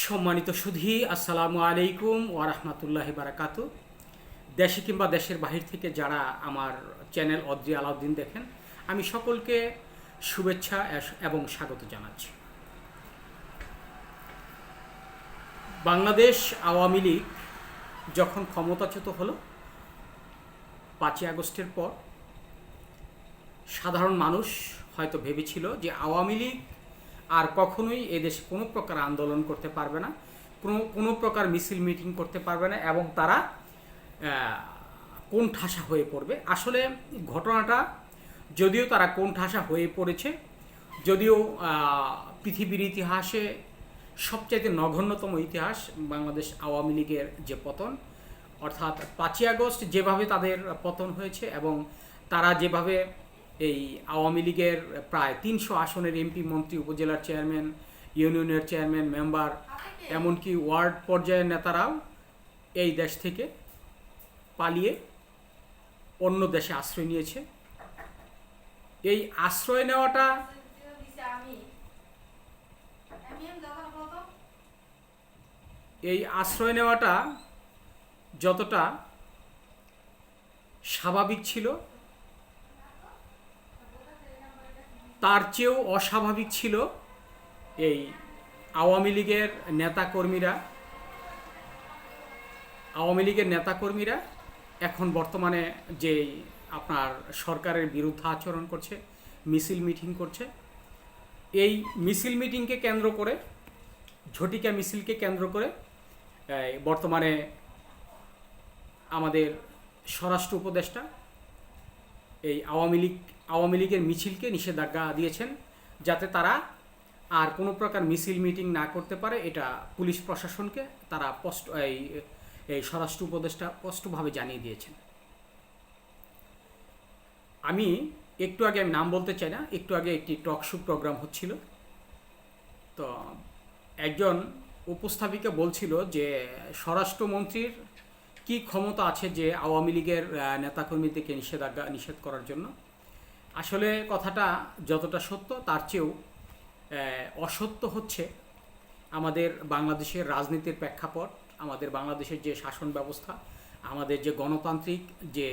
সম্মানিত সুধী, আসসালামু আলাইকুম ওয়া রাহমাতুল্লাহি বারাকাত দেশে কিংবা দেশের বাহির থেকে যারা আমার চ্যানেল অদ্রি আলাউদ্দিন দেখেন, আমি সকলকে শুভেচ্ছা এবং স্বাগত জানাচ্ছি। বাংলাদেশ আওয়ামী লীগ যখন ক্ষমতাচ্যুত হলো, পাঁচই আগস্টের পর, সাধারণ মানুষ হয়তো ভেবেছিল যে আওয়ামী লীগ আর কখনোই এদেশে কোনো প্রকার আন্দোলন করতে পারবে না, কোনো কোনো প্রকার মিছিল মিটিং করতে পারবে না এবং তারা কোন ঠাসা হয়ে পড়বে। আসলে ঘটনাটা যদিও তারা কোন ঠাসা হয়ে পড়েছে, যদিও পৃথিবীর ইতিহাসে সবচাইতে নগণ্যতম ইতিহাস বাংলাদেশ আওয়ামী লীগের যে পতন, অর্থাৎ পাঁচই আগস্ট যেভাবে তাদের পতন হয়েছে এবং তারা যেভাবে এই আওয়ামী লীগের প্রায় তিনশো আসনের এমপি, মন্ত্রী, উপজেলার চেয়ারম্যান, ইউনিয়নের চেয়ারম্যান, মেম্বার, এমনকি ওয়ার্ড পর্যায়ের নেতারাও এই দেশ থেকে পালিয়ে অন্য দেশে আশ্রয় নিয়েছে। এই আশ্রয় নেওয়াটা এই আশ্রয় নেওয়াটা যতটা স্বাভাবিক ছিল তার চেয়েও অস্বাভাবিক ছিল এই আওয়ামী লীগের নেতাকর্মীরা। আওয়ামী লীগের নেতাকর্মীরা এখন বর্তমানে যে আপনার সরকারের বিরুদ্ধে আচরণ করছে, মিছিল মিটিং করছে, এই মিছিল মিটিংকে কেন্দ্র করে, ঝটিকা মিছিলকে কেন্দ্র করে বর্তমানে আমাদের স্বরাষ্ট্র উপদেষ্টা, এই আওয়ামী লীগ আওয়ামী লীগের মিছিলকে নিষেধাজ্ঞা দিয়েছেন যাতে তারা আর কোনো প্রকার মিছিল মিটিং না করতে পারে, এটা পুলিশ প্রশাসনকে তারা স্পষ্ট, এই এই স্বরাষ্ট্র উপদেষ্টা স্পষ্টভাবে জানিয়ে দিয়েছেন। আমি একটু আগে, আমি নাম বলতে চাই না, একটু আগে একটি টক প্রোগ্রাম হচ্ছিল। তো একজন উপস্থাপিকা বলছিল যে, স্বরাষ্ট্রমন্ত্রীর কি ক্ষমতা আছে যে আওয়ামী লীগের নেতাকর্মীদেরকে নিষেধাজ্ঞা নিষেধ করার জন্য? আসলে কথাটা যতটা সত্য, তার চেয়েও অসত্য হচ্ছে আমাদের বাংলাদেশের রাজনীতির প্রেক্ষাপট, আমাদের বাংলাদেশের যে শাসন ব্যবস্থা, আমাদের যে গণতান্ত্রিক যে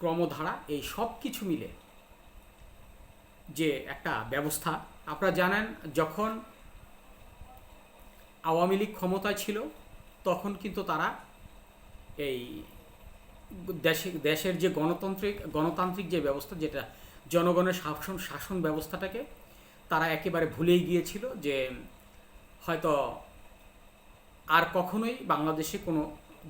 ক্রমধারা, এই সব কিছু মিলে যে একটা ব্যবস্থা। আপনারা জানেন, যখন আওয়ামী লীগ ক্ষমতায় ছিল, তখন কিন্তু তারা এই দেশে, দেশের যে গণতান্ত্রিক গণতান্ত্রিক যে ব্যবস্থা, যেটা জনগণের শাসন শাসন ব্যবস্থাটাকে তারা একেবারে ভুলেই গিয়েছিল যে হয়তো আর কখনোই বাংলাদেশে কোনো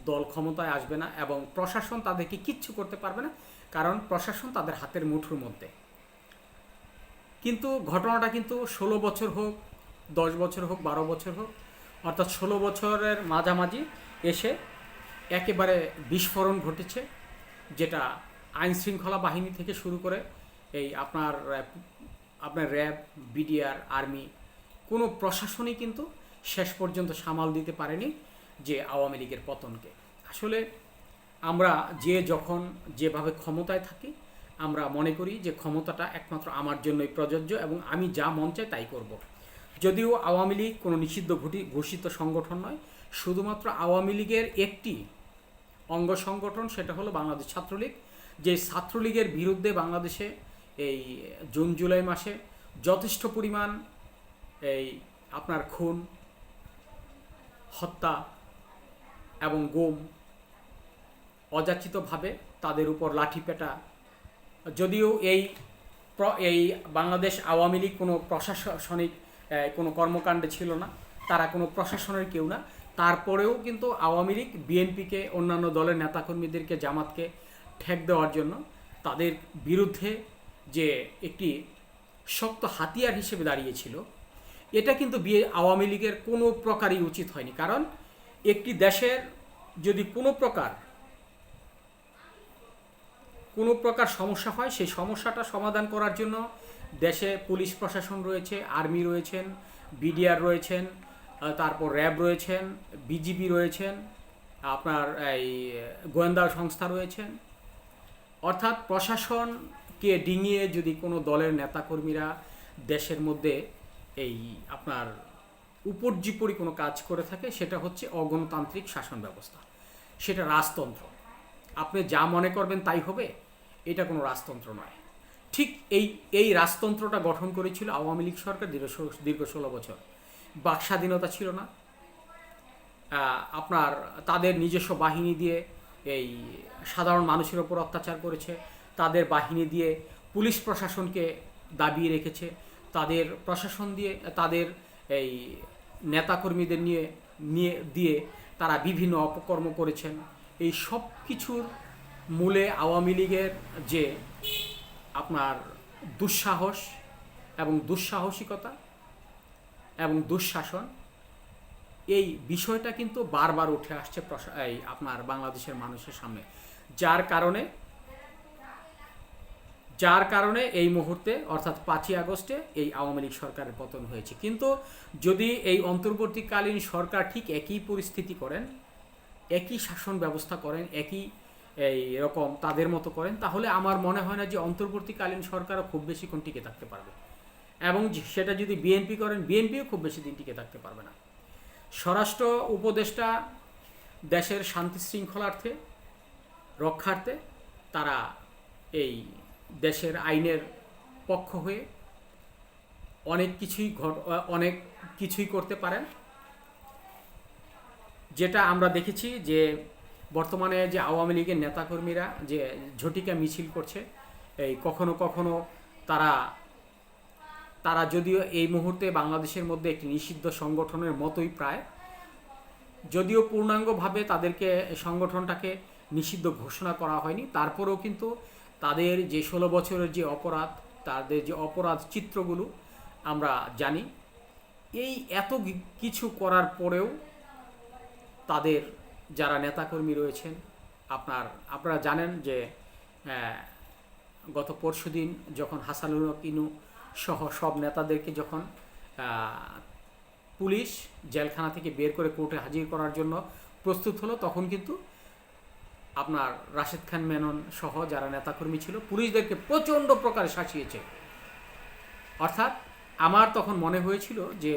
দল ক্ষমতায় আসবে না এবং প্রশাসন তাদেরকে কিচ্ছু করতে পারবে না, কারণ প্রশাসন তাদের হাতের মুঠোর মধ্যে। কিন্তু ঘটনাটা কিন্তু ষোলো বছর হোক, দশ বছর হোক, বারো বছর হোক, অর্থাৎ ষোলো বছরের মাঝামাঝি এসে একেবারে বিস্ফোরণ ঘটেছে, যেটা আইন শৃঙ্খলা বাহিনী থেকে শুরু করে এই আপনার আপনার র্যাব, বিডিআর, আর্মি, কোনো প্রশাসনই কিন্তু শেষ পর্যন্ত সামাল দিতে পারেনি যে আওয়ামী লীগের পতনকে। আসলে আমরা যে যখন যেভাবে ক্ষমতায় থাকি, আমরা মনে করি যে ক্ষমতাটা একমাত্র আমার জন্যই প্রযোজ্য এবং আমি যা মন চাই তাই করব। যদিও আওয়ামী লীগ কোনো নিষিদ্ধ ঘটি- ঘোষিত সংগঠন নয়, শুধুমাত্র আওয়ামী লীগের একটি অঙ্গ সংগঠন, সেটা হলো বাংলাদেশ ছাত্রলীগ। যে ছাত্রলীগের বিরুদ্ধে বাংলাদেশে এই জুন, জুলাই মাসে যথেষ্ট পরিমাণ এই আপনার খুন, হত্যা এবং গুম অযাচিতভাবে তাদের উপর লাঠিপেটা যদিও এই এই বাংলাদেশ আওয়ামী লীগ কোনো প্রশাসনিক কোনো কর্মকাণ্ডে ছিল না, তারা কোনো প্রশাসনের কেউ না। তারপরেও কিন্তু আওয়ামী লীগ, বিএনপিকে, অন্যান্য দলের নেতাকর্মীদেরকে, জামাতকে ঠেক দেওয়ার জন্য তাদের বিরুদ্ধে যে একটি শক্ত হাতিয়ার হিসেবে দাঁড়িয়েছিল, এটা কিন্তু বিয়ে আওয়ামী লীগের কোনো প্রকারই উচিত হয়নি। কারণ একটি দেশের যদি কোনো প্রকার কোনো প্রকার সমস্যা হয়, সেই সমস্যাটা সমাধান করার জন্য দেশে পুলিশ প্রশাসন রয়েছে, আর্মি রয়েছেন, বিডিআর রয়েছেন তারপর র্যাব রয়েছেন, বিজিবি রয়েছেন, আপনার এই গোয়েন্দা সংস্থা রয়েছেন। অর্থাৎ প্রশাসনকে ডিঙিয়ে যদি কোনো দলের নেতাকর্মীরা দেশের মধ্যে এই আপনার উপর্যুপরি কোনো কাজ করে থাকে, সেটা হচ্ছে অগণতান্ত্রিক শাসন ব্যবস্থা। সেটা রাজতন্ত্র। আপনি যা মনে করবেন তাই হবে, এটা কোনো রাজতন্ত্র নয়। ঠিক এই এই রাজতন্ত্রটা গঠন করেছিল আওয়ামী লীগ সরকার দীর্ঘ দীর্ঘ ষোলো বছর। বাক স্বাধীনতা ছিল না। আপনার তাদের নিজস্ব বাহিনী দিয়ে এই সাধারণ মানুষের ওপর অত্যাচার করেছে। তাদের বাহিনী দিয়ে পুলিশ প্রশাসনকে দাবিয়ে রেখেছে। তাদের প্রশাসন দিয়ে, তাদের এই নেতাকর্মীদের নিয়ে নিয়ে, দিয়ে তারা বিভিন্ন অপকর্ম করেছেন। এই সব কিছুর মূলে আওয়ামী লীগের যে আপনার দুঃসাহস এবং দুঃসাহসিকতা এবং দুঃশাসন, এই বিষয়টা কিন্তু বারবার উঠে আসছে এই আপনার বাংলাদেশের মানুষের সামনে। যার কারণে যার কারণে এই মুহূর্তে, অর্থাৎ পাঁচই আগস্টে এই আওয়ামী লীগ সরকারের পতন হয়েছে। কিন্তু যদি এই অন্তর্বর্তীকালীন সরকার ঠিক একই পরিস্থিতি করেন, একই শাসন ব্যবস্থা করেন, একই এই রকম তাদের মতো করেন, তাহলে আমার মনে হয় না যে অন্তর্বর্তীকালীন সরকারও খুব বেশিক্ষণ টিকে থাকতে পারবে। এবং সেটা যদি বিএনপি করেন বিএনপিও খুব বেশি দিন টিকে থাকতে পারবে না। স্বরাষ্ট্র উপদেষ্টা দেশের শান্তি শৃঙ্খলার্থে, রক্ষার্থে তারা এই দেশের আইনের পক্ষ হয়ে অনেক কিছুই ঘট অনেক কিছুই করতে পারেন। যেটা আমরা দেখেছি যে বর্তমানে যে আওয়ামী লীগের নেতাকর্মীরা যে ঝটিকা মিছিল করছে, এই কখনো কখনো তারা তারা যদিও এই মুহূর্তে বাংলাদেশের মধ্যে একটি নিষিদ্ধ সংগঠনের মতোই প্রায়, যদিও পূর্ণাঙ্গভাবে তাদেরকে সংগঠনটাকে নিষিদ্ধ ঘোষণা করা হয়নি। তারপরেও কিন্তু তাদের যে ষোলো বছরের যে অপরাধ, তাদের যে অপরাধ চিত্রগুলো আমরা জানি, এই এত কিছু করার পরেও তাদের যারা নেতাকর্মী রয়েছেন, আপনার, আপনারা জানেন যে গত পরশুদিন যখন হাসানুল ইনু সহ সব নেতাদেরকে যখন পুলিশ জেলখানা থেকে বের করে কোর্টে হাজির করার জন্য প্রস্তুত হলো, তখন কিন্তু আপনার রাশেদ খান মেনন সহ যারা নেতাকর্মী ছিল, পুলিশদেরকে প্রচণ্ড প্রকারে শাসিয়েছে। অর্থাৎ আমার তখন মনে হয়েছিল যে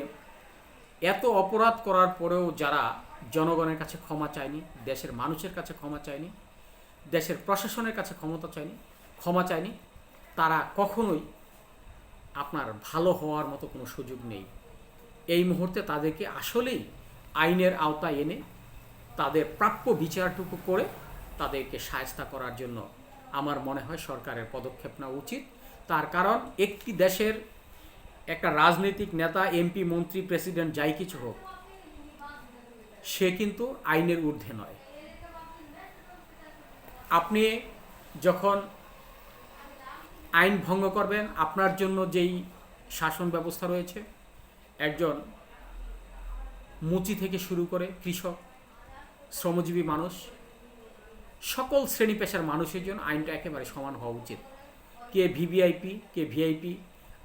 এত অপরাধ করার পরেও যারা জনগণের কাছে ক্ষমা চায়নি, দেশের মানুষের কাছে ক্ষমা চায়নি, দেশের প্রশাসনের কাছে ক্ষমতা চায়নি, ক্ষমা চায়নি, তারা কখনোই আপনার ভালো হওয়ার মতো কোনো সুযোগ নেই। এই মুহূর্তে তাদেরকে আসলেই আইনের আওতায় এনে তাদের প্রাপ্য বিচারটুকু করে তাদেরকে সায়স্তা করার জন্য আমার মনে হয় সরকারের পদক্ষেপ নেওয়া উচিত। তার কারণ একটি দেশের একটা রাজনৈতিক নেতা, এমপি, মন্ত্রী, প্রেসিডেন্ট যাই কিছু হোক, সে কিন্তু আইনের ঊর্ধ্বে নয়। আপনি যখন আইন ভঙ্গ করবেন, আপনার জন্য যেই শাসন ব্যবস্থা রয়েছে, একজন মুচি থেকে শুরু করে কৃষক, শ্রমজীবী মানুষ, সকল শ্রেণি পেশার মানুষের জন্য আইনটা একেবারে সমান হওয়া উচিত। কে ভিভিআইপি, কে ভিআইপি,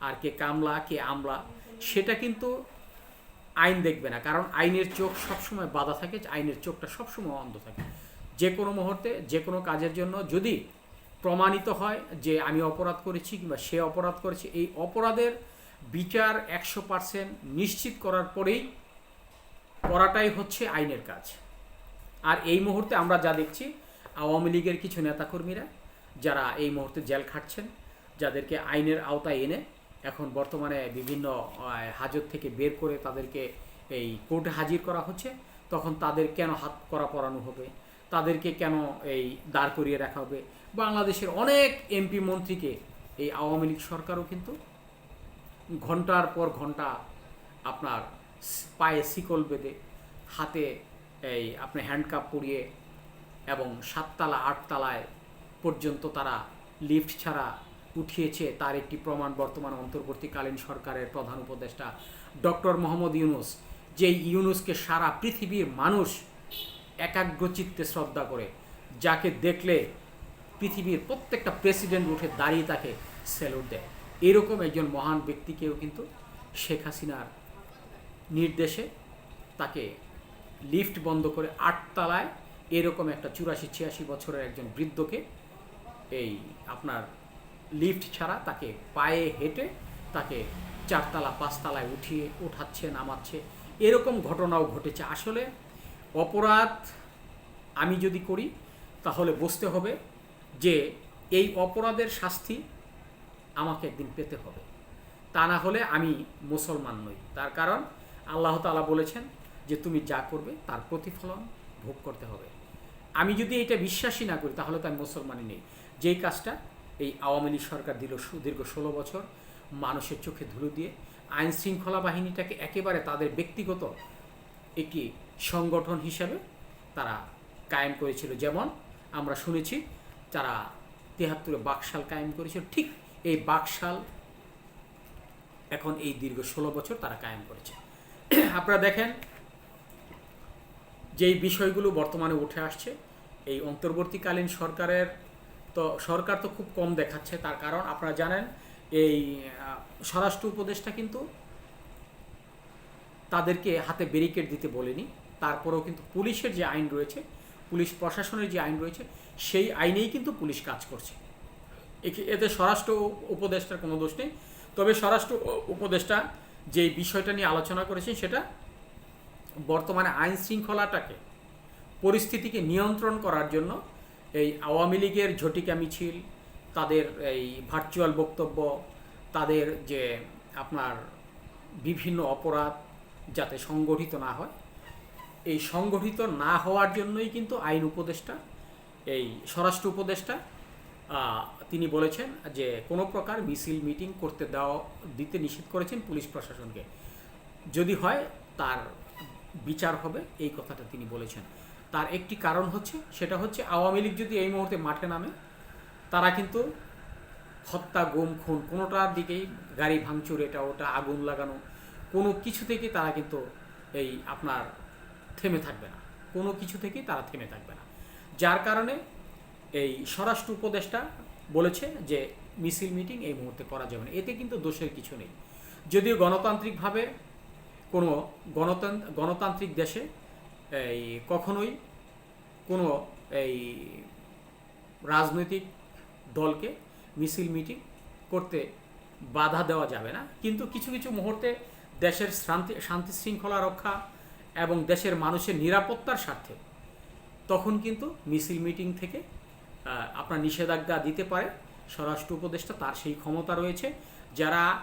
আর কে কামলা, কে আমলা, সেটা কিন্তু আইন দেখবে না, কারণ আইনের চোখ সবসময় বাধা থাকে, আইনের চোখটা সবসময় অন্ধ থাকে। যে কোনো মুহূর্তে, যে কোনো কাজের জন্য যদি প্রমাণিত হয় যে আমি অপরাধ করেছি কিংবা সে অপরাধ করেছে। এই অপরাধের বিচার একশো পার্সেন্ট নিশ্চিত করার পরেই করাটাই হচ্ছে আইনের কাজ। আর এই মুহূর্তে আমরা যা দেখছি, আওয়ামী লীগের কিছু নেতাকর্মীরা যারা এই মুহূর্তে জেল খাটছেন, যাদেরকে আইনের আওতায় এনে এখন বর্তমানে বিভিন্ন হাজত থেকে বের করে তাদেরকে এই কোর্টে হাজির করা হচ্ছে, তখন তাদের কেন হাত করা পরানো হবে? তাদেরকে কেন এই দাঁড় করিয়ে রাখা হবে? বাংলাদেশের অনেক এমপি মন্ত্রীকে এই আওয়ামী লীগ সরকারও কিন্তু ঘণ্টার পর ঘণ্টা আপনার পায়ে শিকল বেঁধে হাতে এই আপনি হ্যান্ডকাপ পরিয়ে এবং সাততলা, আটতলায় পর্যন্ত তারা লিফট ছাড়া উঠিয়েছে, তার একটি প্রমাণ বর্তমান অন্তর্বর্তীকালীন সরকারের প্রধান উপদেষ্টা ডক্টর মোহাম্মদ ইউনুস। যেই ইউনুসকে সারা পৃথিবীর মানুষ একাগ্রচিত্তে শ্রদ্ধা করে, যাকে দেখলে পৃথিবীর প্রত্যেকটা প্রেসিডেন্ট উঠে দাঁড়িয়ে তাকে স্যালুট দেয়। এরকম একজন মহান ব্যক্তিকেও কিন্তু শেখ হাসিনার নির্দেশে তাকে লিফট বন্ধ করে আটতলায় এরকম একটা চুরাশি ছিয়াশি বছরের একজন বৃদ্ধকে এই আপনার লিফট ছাড়া তাকে পায়ে হেঁটে তাকে চারতলা পাঁচতলায় উঠিয়ে উঠাচ্ছে নামাচ্ছে। এরকম ঘটনাও ঘটেছে। আসলে অপরাধ আমি যদি করি, তাহলে বুঝতে হবে যে এই অপরাধের শাস্তি আমাকে একদিন পেতে হবে। তা না হলে আমি মুসলমান নই। তার কারণ আল্লাহ তাআলা বলেছেন যে তুমি যা করবে তার প্রতিফলন ভোগ করতে হবে। আমি যদি এটা বিশ্বাসই না করি, তাহলে তো আমি মুসলমানই নেই। যেই কাজটা এই আওয়ামী লীগ সরকার দিল সুদীর্ঘ ষোলো বছর মানুষের চোখে ধুলো দিয়ে আইন শৃঙ্খলা বাহিনীটাকে একেবারে তাদের ব্যক্তিগত একটি সংগঠন হিসাবে তারা কায়েম করেছিল। যেমন আমরা শুনেছি তারা তেহাত্তরে বাকশাল কায়েম করেছিল। ঠিক এই বাকশাল এখন এই দীর্ঘ ষোলো বছর তারা কায়েম করেছে। আপনারা দেখেন যেই বিষয়গুলো বর্তমানে উঠে আসছে, এই অন্তর্বর্তীকালীন সরকারের তো সরকার তো খুব কম দেখাচ্ছে। তার কারণ আপনারা জানেন এই স্বরাষ্ট্র উপদেষ্টা কিন্তু তাদেরকে হাতে ব্যারিকেড দিতে বলেনি। তারপরেও কিন্তু পুলিশের যে আইন রয়েছে, পুলিশ প্রশাসনের যে আইন রয়েছে, সেই আইনেই কিন্তু পুলিশ কাজ করছে। এতে স্বরাষ্ট্র উপদেষ্টার কোনো দোষ নেই। তবে স্বরাষ্ট্র উপদেষ্টা যে বিষয়টা নিয়ে আলোচনা করেছেন, সেটা বর্তমানে আইন শৃঙ্খলাটাকে, পরিস্থিতিকে নিয়ন্ত্রণ করার জন্য এই আওয়ামী লীগের ঝটিকা মিছিল, তাদের এই ভার্চুয়াল বক্তব্য, তাদের যে আপনার বিভিন্ন অপরাধ যাতে সংগঠিত না হয়। এই সংগঠিত না হওয়ার জন্যই কিন্তু আইন উপদেষ্টা, এই স্বরাষ্ট্র উপদেষ্টা তিনি বলেছেন যে কোনো প্রকার মিছিল, মিটিং করতে দেওয়া, দিতে নিষেধ করেছেন পুলিশ প্রশাসনকে। যদি হয় তার বিচার হবে, এই কথাটা তিনি বলেছেন। তার একটি কারণ হচ্ছে, সেটা হচ্ছে আওয়ামী লীগ যদি এই মুহূর্তে মাঠে নামে, তারা কিন্তু হত্যা, গুম, খুন, কোনোটার দিকেই গাড়ি ভাঙচুর, এটা ওটা, আগুন লাগানো কোনো কিছু থেকে তারা কিন্তু এই আপনার থেমে থাকবে না। কোনো কিছু থেকেই তারা থেমে থাকবে না। যার কারণে এই স্বরাষ্ট্র উপদেষ্টা বলেছে যে মিছিল মিটিং এই মুহূর্তে করা যাবে না। এতে কিন্তু দোষের কিছু নেই। যদিও গণতান্ত্রিকভাবে কোনো গণতন্ত্র গণতান্ত্রিক দেশে এই কখনোই কোনো এই রাজনৈতিক দলকে মিছিল মিটিং করতে বাধা দেওয়া যাবে না। কিন্তু কিছু কিছু মুহূর্তে দেশের শান্তি শান্তি শৃঙ্খলা রক্ষা এবং দেশের মানুষের নিরাপত্তার স্বার্থে। তখন কিন্তু মিছিল মিটিং থেকে আপনার নিষেধাজ্ঞা দিতে পারে স্বরাষ্ট্র উপদেষ্টা, তার সেই ক্ষমতা রয়েছে। যারা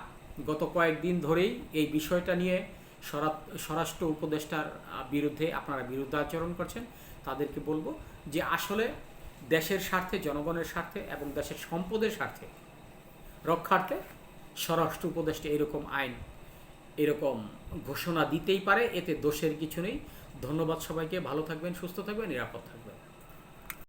গত কয়েকদিন ধরেই এই বিষয়টা নিয়ে স্বরা- স্বরাষ্ট্র উপদেষ্টার বিরুদ্ধে আপনারা বিরুদ্ধাচরণ করছেন, তাদেরকে বলব যে আসলে দেশের স্বার্থে, জনগণের স্বার্থে এবং দেশের সম্পদের স্বার্থে রক্ষার্থে স্বরাষ্ট্র উপদেষ্টা এরকম আইন এরকম ঘোষণা দিতেই পারে, এতে দোষের কিছু নেই। ধন্যবাদ সবাইকে, ভালো থাকবেন, সুস্থ থাকবেন, নিরাপদ থাকবেন।